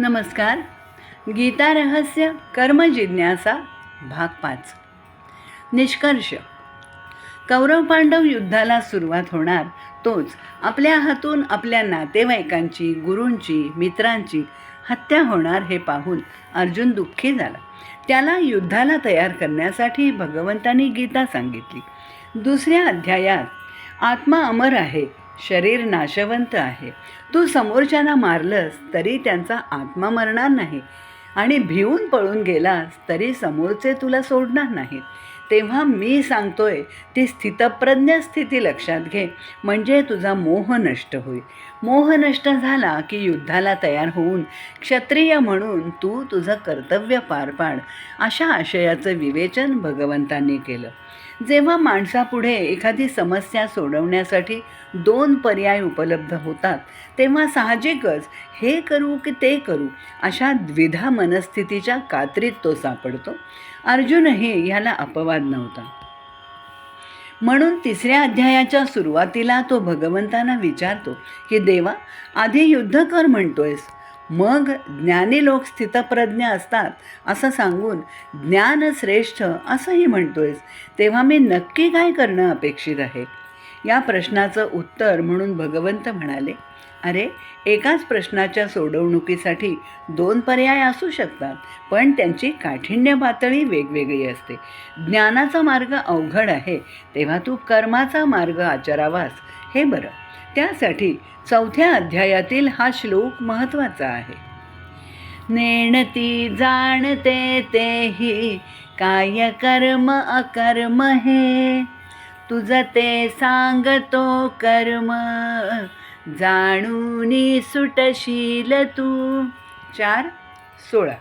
नमस्कार. गीता रहस्य कर्मजिज्ञासा भाग पाच. निष्कर्ष. कौरव पांडव युद्धाला सुरुवात होणार तोच आपल्या हातून आपल्या नातेवाईकांची गुरूंची मित्रांची हत्या होणार हे पाहून अर्जुन दुःखी झाला. त्याला युद्धाला तयार करण्यासाठी भगवंतांनी गीता सांगितली. दुसऱ्या अध्यायात आत्मा अमर आहे शरीर नाशवंत आहे. तू समोरच्यांना मारलंस तरी त्यांचा आत्मा मरणार नाही. आणि भिवून पळून गेलास तरी समोरचे तुला सोडणार नाहीत. तेव्हा मी सांगतोय ती स्थितप्रज्ञ स्थिती लक्षात घे. म्हणजे तुझा मोह नष्ट होईल. मोह नष्ट झाला की युद्धाला तयार होऊन क्षत्रिय म्हणून तू तुझं कर्तव्य पार पाड. अशा आशयाचं विवेचन भगवंतांनी केलं. जेव्हा माणसापुढे एखादी समस्या सोडवण्यासाठी दोन पर्याय उपलब्ध होतात तेव्हा साहजिकच हे करू की ते करू अशा द्विधा मनस्थितीच्या कात्रीत तो सापडतो. अर्जुनही ह्याला अपवाद नव्हता. म्हणून तिसऱ्या अध्यायाच्या सुरुवातीला तो भगवंतांना विचारतो की देवा आधी युद्ध कर म्हणतोयस. मग ज्ञानी लोक स्थितप्रज्ञ असतात असं सांगून ज्ञान श्रेष्ठ असंही म्हणतोयस. तेव्हा मी नक्की काय करणं अपेक्षित आहे? या प्रश्नाचं उत्तर म्हणून भगवंत म्हणाले अरे एकाच प्रश्नाच्या सोडवणुकीसाठी दोन पर्याय असू शकतात पण त्यांची काठिण्य पातळी वेगवेगळी असते. ज्ञानाचा मार्ग अवघड आहे तेव्हा तू कर्माचा मार्ग आचरावास हे बरं. त्यासाठी चौथ्या अध्यायातील हा श्लोक महत्त्वाचा आहे. नेणती जाणते तेही काय कर्म अकर्म हे? तुझं ते सांगतो कर्म जाणूनी सुटशील तू. चार सोळा.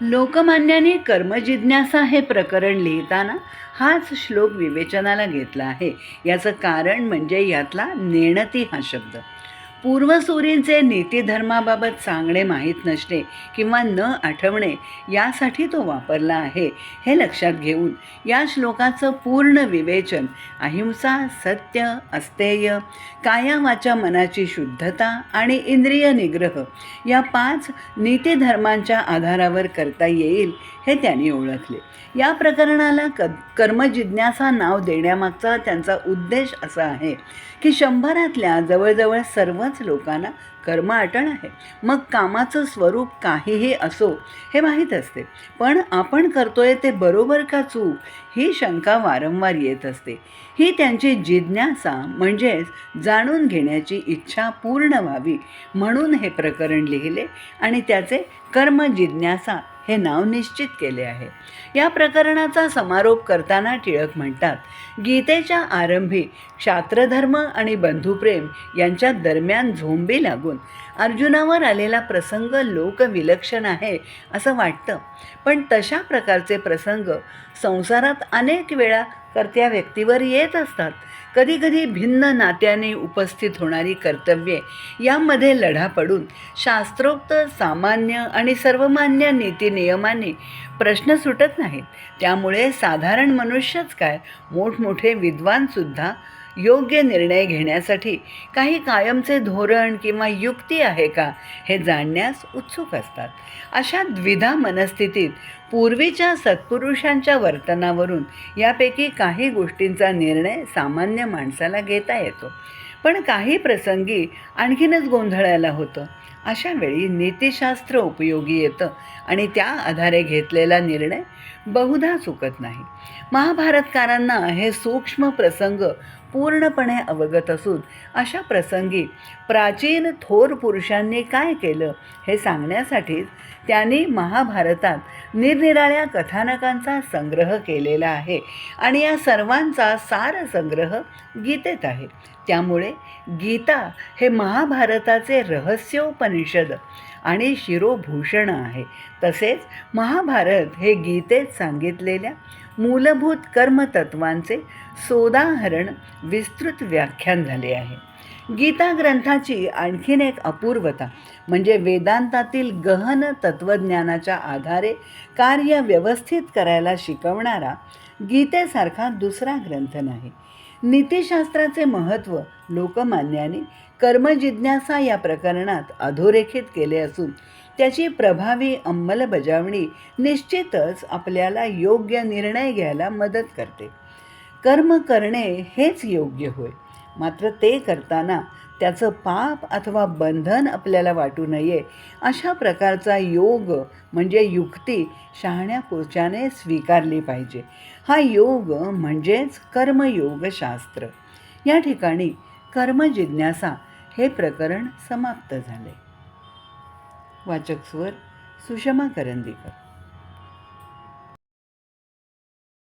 लोकमान्याने कर्मजिज्ञासा हे प्रकरण लिहिताना हाच श्लोक विवेचनाला घेतला आहे. याचं कारण म्हणजे यातला नेणती हा शब्द. पूर्वसूरींचे नीतिधर्माबाबत सांगणे माहीत नसणे किंवा न आठवणे यासाठी तो वापरला आहे. हे लक्षात घेऊन या श्लोकाचं पूर्ण विवेचन अहिंसा सत्य अस्तेय कायावाच्या मनाची शुद्धता आणि इंद्रिय निग्रह या पाच नीतिधर्मांच्या आधारावर करता येईल हे त्यांनी ओळखले. या प्रकरणाला क कर्मजिज्ञासा नाव देण्यामागचा त्यांचा उद्देश असा आहे की शंभरातल्या जवळजवळ सर्वच लोकांना कर्म अटण आहे. मग कामाचं स्वरूप काहीही असो हे माहीत असते. पण आपण करतोय ते बरोबर का चूक? ही शंका वारंवार येत असते. ही त्यांची जिज्ञासा म्हणजेच जाणून घेण्याची इच्छा पूर्ण व्हावी म्हणून हे प्रकरण लिहिले आणि त्याचे कर्म जिज्ञासा हे नाव निश्चित केले आहे. या प्रकरणाचा समारोप करताना टिळक म्हणतात गीतेच्या आरंभी क्षात्रधर्म आणि बंधुप्रेम यांच्या दरम्यान झोंबी लागून अर्जुनावर आलेला प्रसंग लोकविलक्षण आहे असं वाटतं. पण तशा प्रकारचे प्रसंग संसारात अनेक वेळा कर्त्या व्यक्तीवर येत असतात. कधीकधी भिन्न नात्याने उपस्थित होणारी कर्तव्ये यामध्ये लढा पडून शास्त्रोक्त सामान्य आणि सर्वमान्य नीतिनियमांनी प्रश्न सुटत नाहीत. त्यामुळे साधारण मनुष्यच काय? मोठमोठे विद्वानसुद्धा योग्य निर्णय घेण्यासाठी काही कायमचे धोरण किंवा युक्ती आहे का हे जाणण्यास उत्सुक असतात. अशा द्विधा मनस्थितीत पूर्वीच्या सत्पुरुषांच्या वर्तनावरून यापैकी काही गोष्टींचा निर्णय सामान्य माणसाला घेता येतो. पण काही प्रसंगी आणखीनच गोंधळायला होतं. अशा वेळी नीतिशास्त्र उपयोगी येतं आणि त्या आधारे घेतलेला निर्णय बहुधा चुकत नाही. महाभारतकारांना हे सूक्ष्म प्रसंग पूर्णपणे अवगत असून अशा प्रसंगी प्राचीन थोर पुरुषांनी काय केलं हे सांगण्यासाठीच त्यांनी महाभारतात निरनिराळ्या कथानकांचा संग्रह केलेला आहे आणि या सर्वांचा सार संग्रह गीतेत आहे. त्यामुळे गीता हे महाभारताचे रहस्योपनिषद आणि शिरोभूषण आहे. तसेच महाभारत हे गीतेत सांगितलेल्या मूलभूत कर्मतत्वांचे सोदाहरण विस्तृत व्याख्यान झाले आहे. गीता ग्रंथाची आणखीन एक अपूर्वता म्हणजे वेदांतातील गहन तत्त्वज्ञानाच्या आधारे कार्य व्यवस्थित करायला शिकवणारा गीतेसारखा दुसरा ग्रंथ नाही. नीतिशास्त्राचे महत्त्व लोकमान्याने कर्मजिज्ञासा या प्रकरणात अधोरेखित केले असून त्याची प्रभावी अंमलबजावणी निश्चितच आपल्याला योग्य निर्णय घ्यायला मदत करते. कर्म करणे हेच योग्य होय. मात्र ते करताना त्याचं पाप अथवा बंधन आपल्याला वाटू नये. अशा प्रकारचा योग म्हणजे युक्ती शहाण्या पुरुषाने स्वीकारली पाहिजे. हा योग म्हणजेच कर्मयोगशास्त्र. या ठिकाणी कर्मजिज्ञासा हे प्रकरण समाप्त झाले. वाचक स्वर सुषमा करंदीकर.